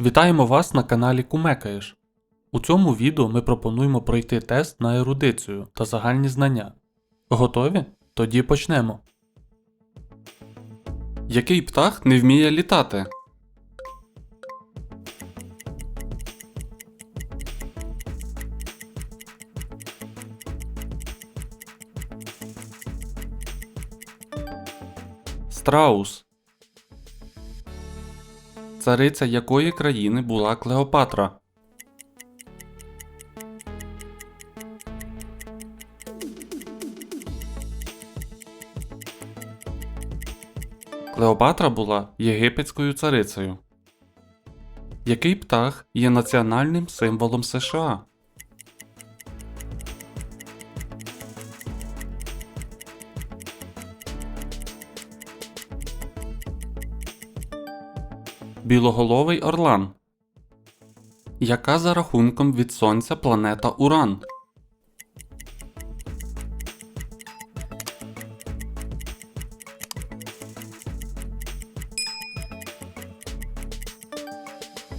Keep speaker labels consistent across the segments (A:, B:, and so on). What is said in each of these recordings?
A: Вітаємо вас на каналі Кумекаєш. У цьому відео ми пропонуємо пройти тест на ерудицію та загальні знання. Готові? Тоді почнемо. Який птах не вміє літати? Страус. Цариця якої країни була Клеопатра? Клеопатра була єгипетською царицею. Який птах є національним символом США? Білоголовий орлан. Яка за рахунком від Сонця планета Уран?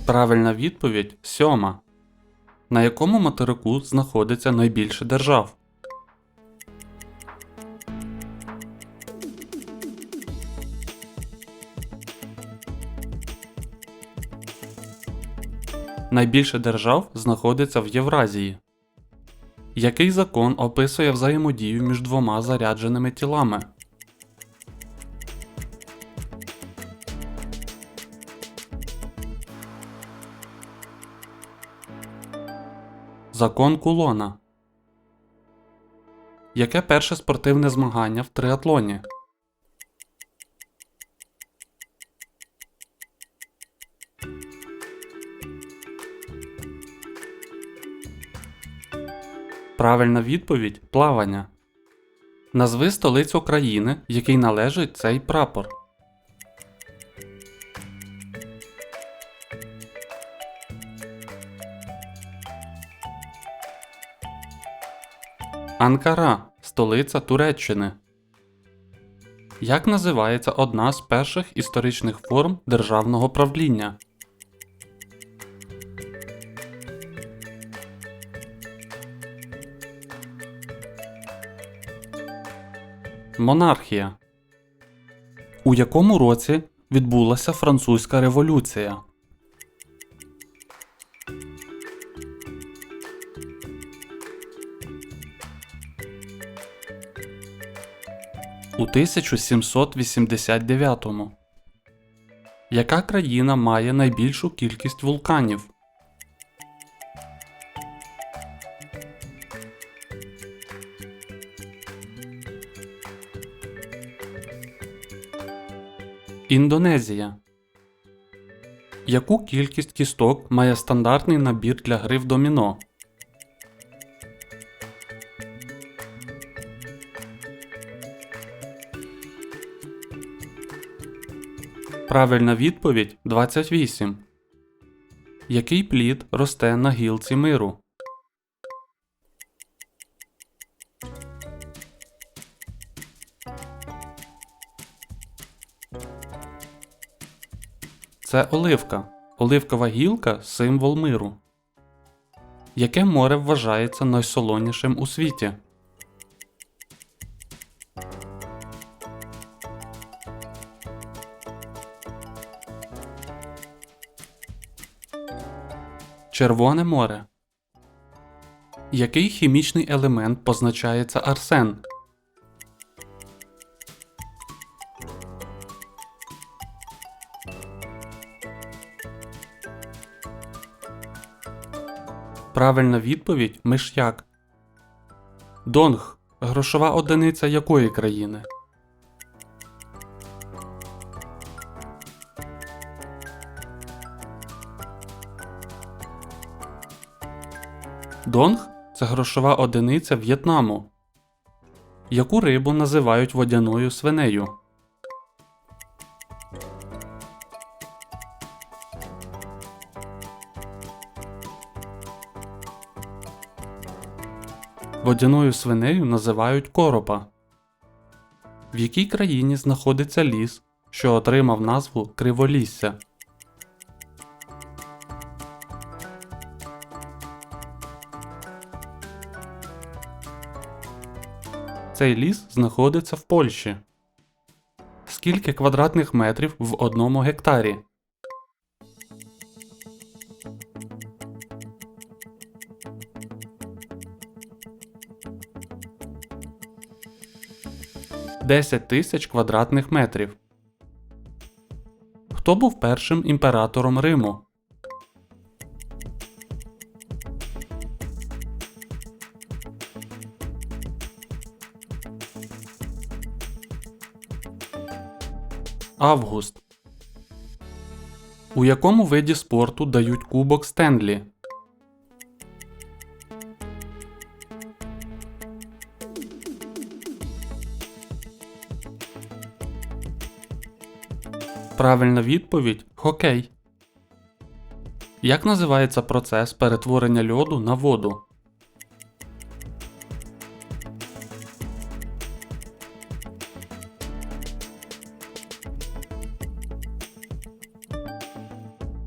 A: Правильна відповідь сьома. На якому материку знаходиться найбільше держав? Найбільше держав знаходиться в Євразії. Який закон описує взаємодію між двома зарядженими тілами? Закон Кулона. Яке перше спортивне змагання в триатлоні? Правильна відповідь плавання. Назви столицю країни, якій належить цей прапор. Анкара столиця Туреччини. Як називається одна з перших історичних форм державного правління? Монархія. У якому році відбулася Французька революція? У 1789. Яка країна має найбільшу кількість вулканів? Індонезія. Яку кількість кісток має стандартний набір для гри в доміно? Правильна відповідь 28. Який плід росте на гілці миру? Це оливка. Оливкова гілка символ миру. Яке море вважається найсолонішим у світі? Червоне море. Який хімічний елемент позначається арсен? Правильна відповідь миш'як. Донг грошова одиниця якої країни? Донг це грошова одиниця В'єтнаму. Яку рибу називають водяною свинею? Водяною свинею називають коропа. В якій країні знаходиться ліс, що отримав назву Криволісся? Цей ліс знаходиться в Польщі. Скільки квадратних метрів в одному гектарі? Десять тисяч квадратних метрів. Хто був першим імператором Риму? Август. У якому виді спорту дають кубок Стенлі? Правильна відповідь хокей. Як називається процес перетворення льоду на воду?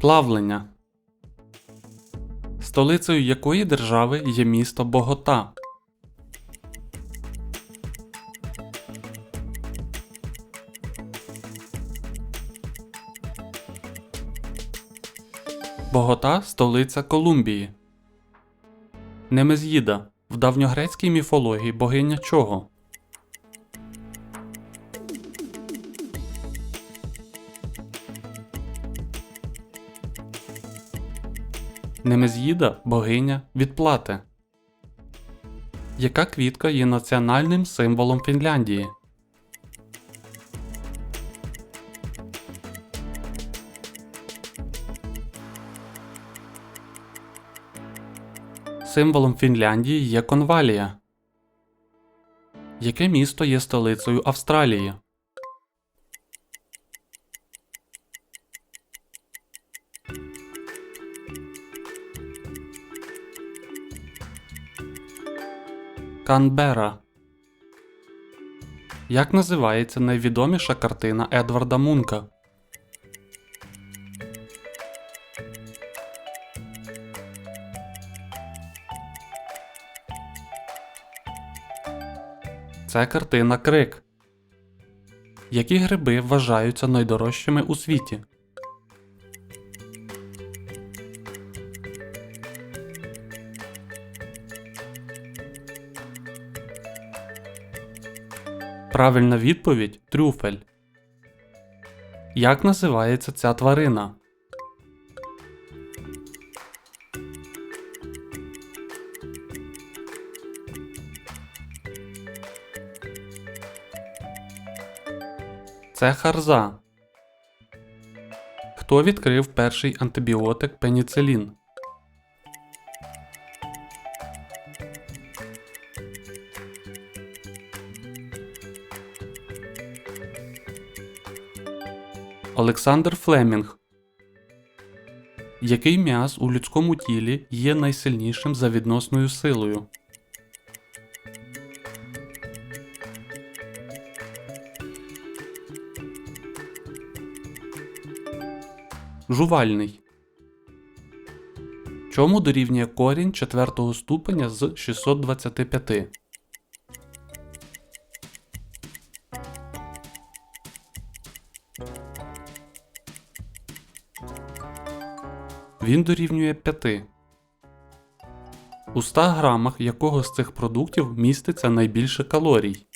A: Плавлення. Столицею якої держави є місто Богота? Богота столиця Колумбії. Немезїда. В давньогрецькій міфології богиня чого? Немезїда богиня відплати. Яка квітка є національним символом Фінляндії? Символом Фінляндії є конвалія. Яке місто є столицею Австралії? Канбера. Як називається найвідоміша картина Едварда Мунка? Це картина Крик. Які гриби вважаються найдорожчими у світі? Правильна відповідь трюфель. Як називається ця тварина? Це харза. Хто відкрив перший антибіотик пеніцилін? Олександр Флемінг. Який м'яз у людському тілі є найсильнішим за відносною силою? Жувальний. Чому дорівнює корінь четвертого ступеня з 625? Він дорівнює 5. У 100 грамах якого з цих продуктів міститься найбільше калорій?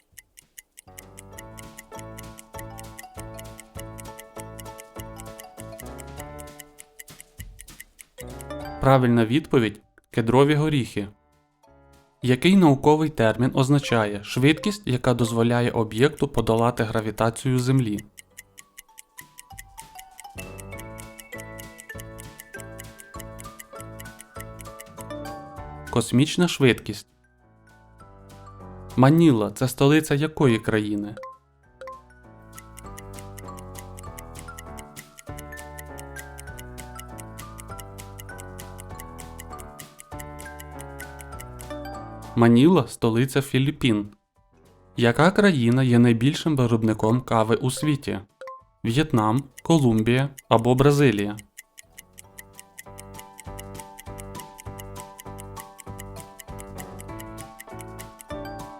A: Правильна відповідь кедрові горіхи. Який науковий термін означає швидкість, яка дозволяє об'єкту подолати гравітацію Землі? Космічна швидкість. Маніла це столиця якої країни? Маніла столиця Філіппін. Яка країна є найбільшим виробником кави у світі? В'єтнам, Колумбія або Бразилія?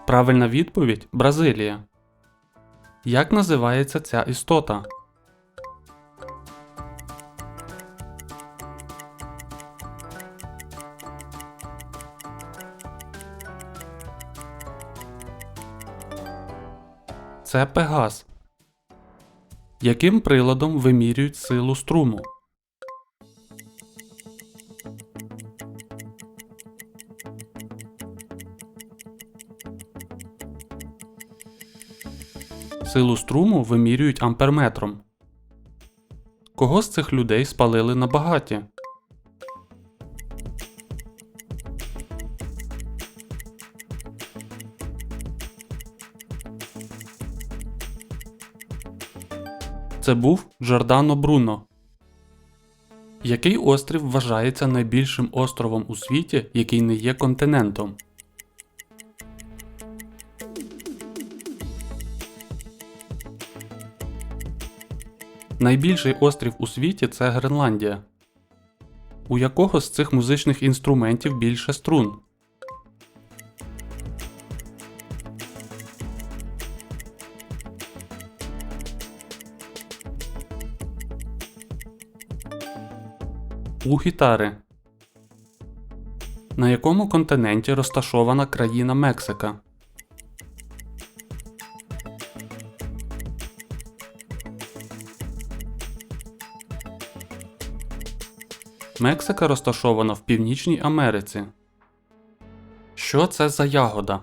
A: Правильна відповідь Бразилія. Як називається ця істота? Це Пегас. Яким приладом вимірюють силу струму? Силу струму вимірюють амперметром. Кого з цих людей спалили на багаті? Це був Джордано Бруно. Який острів вважається найбільшим островом у світі, який не є континентом? Найбільший острів у світі це Гренландія. У якого з цих музичних інструментів більше струн? Гітари. На якому континенті розташована країна Мексика? Мексика розташована в Північній Америці. Що це за ягода?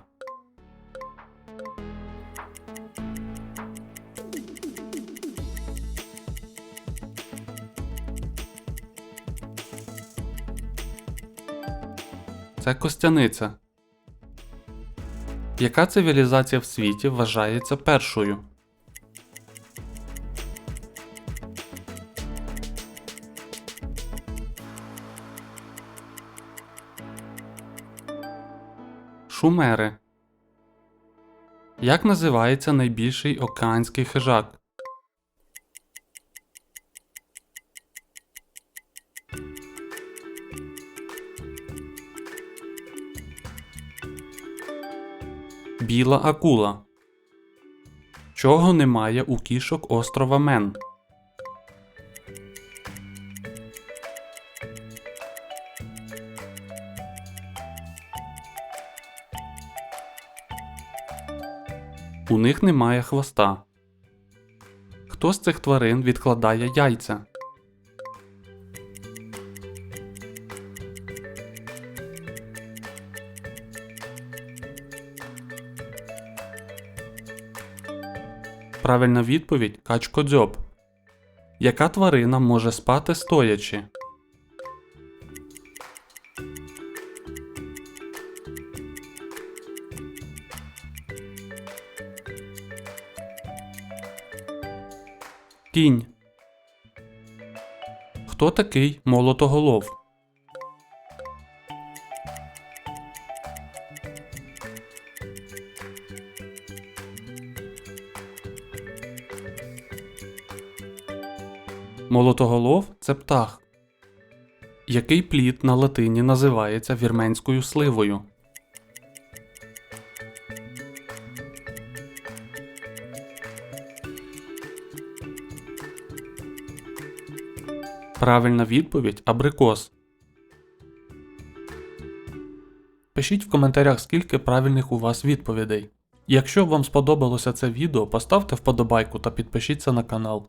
A: Це костяниця. Яка цивілізація в світі вважається першою? Шумери. Як називається найбільший океанський хижак? Біла акула. Чого немає у кішок острова Мен? У них немає хвоста. Хто з цих тварин відкладає яйця? Правильна відповідь качкодзьоб. Яка тварина може спати стоячи? Кінь. Хто такий молотоголов? Молотоголов це птах. Який плід на латині називається вірменською сливою? Правильна відповідь абрикос. Пишіть в коментарях, скільки правильних у вас відповідей. Якщо вам сподобалося це відео, поставте вподобайку та підпишіться на канал.